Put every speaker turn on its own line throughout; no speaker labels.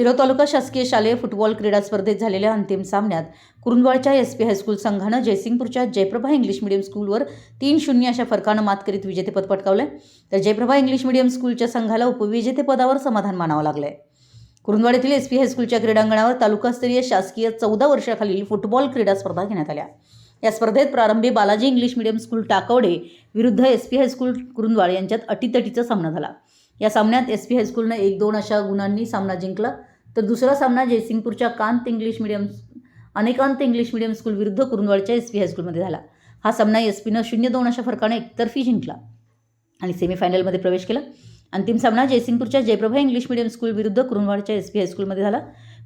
शिरोळ तालुका शासकीय शालेय फुटबॉल क्रीडा स्पर्धेत झालेल्या अंतिम सामन्यात कुरुंदवाडच्या एस पी हायस्कूल संघानं जयसिंगपूरच्या जयप्रभा इंग्लिश मिडियम स्कूलवर तीन शून्य अशा फरकानं मात करीत विजेतेपद पटकावलं तर जयप्रभा इंग्लिश मिडियम स्कूलच्या संघाला उपविजेतेपदावर समाधान मानावं लागलंय. कुरुंदवाड येथील एस पी हायस्कूलच्या क्रीडांगणावर तालुकास्तरीय शासकीय चौदा वर्षाखालील फुटबॉल क्रीडा स्पर्धा घेण्यात आल्या. या स्पर्धेत प्रारंभी Balaji English medium school Takawade विरुद्ध एस पी हायस्कूल कुरुंदवाड यांच्यात अटीतटीचा सामना झाला. या सामन्यात एस पी हायस्कूलनं एक दोन अशा गुणांनी सामना जिंकला. तर दुसरा सामना जयसिंगपूरच्या Kant English medium Anekant English medium school विरुद्ध कुरुंदवाडच्या एस पी हायस्कूलमध्ये झाला. हा सामना एस पीनं शून्य दोन अशा फरकाने एकतर्फी जिंकला आणि सेमीफायनलमध्ये प्रवेश केला. अंतिम सामना जयसिंगपूरच्या जयप्रभा इंग्लिश मिडियम स्कूल विरुद्ध कुरुंदवाडच्या एस पी हायस्कूलमध्ये झाला.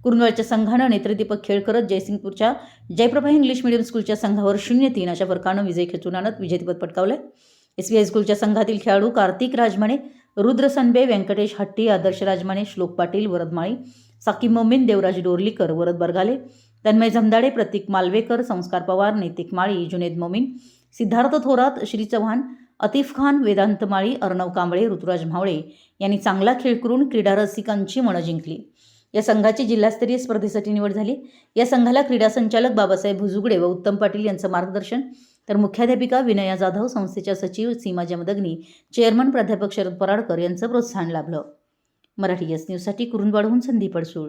कुरुंदवाडच्या संघानं नेत्रदीपक खेळ करत जयसिंगपूरच्या जयप्रभा इंग्लिश मिडियम स्कूलच्या संघावर शून्य तीन अशा फरकानं विजय खेचून आणत विजेतेपद पटकावलं एस पी हायस्कूलच्या संघातील खेळाडू कार्तिक राजमाने रुद्र सनबे व्यंकटेश हट्टी आदर्श राजमाने श्लोक पाटील वरदमाळी साकी मोमीन देवराज डोरलीकर वरद बरगाले तन्मय जमदाडे प्रतीक मालवेकर संस्कार पवार नैतिक माळी जुनेद मोमीन सिद्धार्थ थोरात श्री चव्हाण अतिफ खान वेदांत माळी अर्णव कांबळे ऋतुराज म्हावळे यांनी चांगला खेळ करून क्रीडा रसिकांची मनं जिंकली. या संघाची जिल्हास्तरीय स्पर्धेसाठी निवड झाली. या संघाला क्रीडा संचालक बाबासाहेब भुजुगडे व उत्तम पाटील यांचं मार्गदर्शन तर मुख्याध्यापिका विनया जाधव संस्थेच्या सचिव सीमा जमदग्नी चेअरमन प्राध्यापक शरद पराडकर यांचं प्रोत्साहन लाभलं. मराठी एस न्यूजसाठी कुरुंदवाडहून संदीप अडसूळ.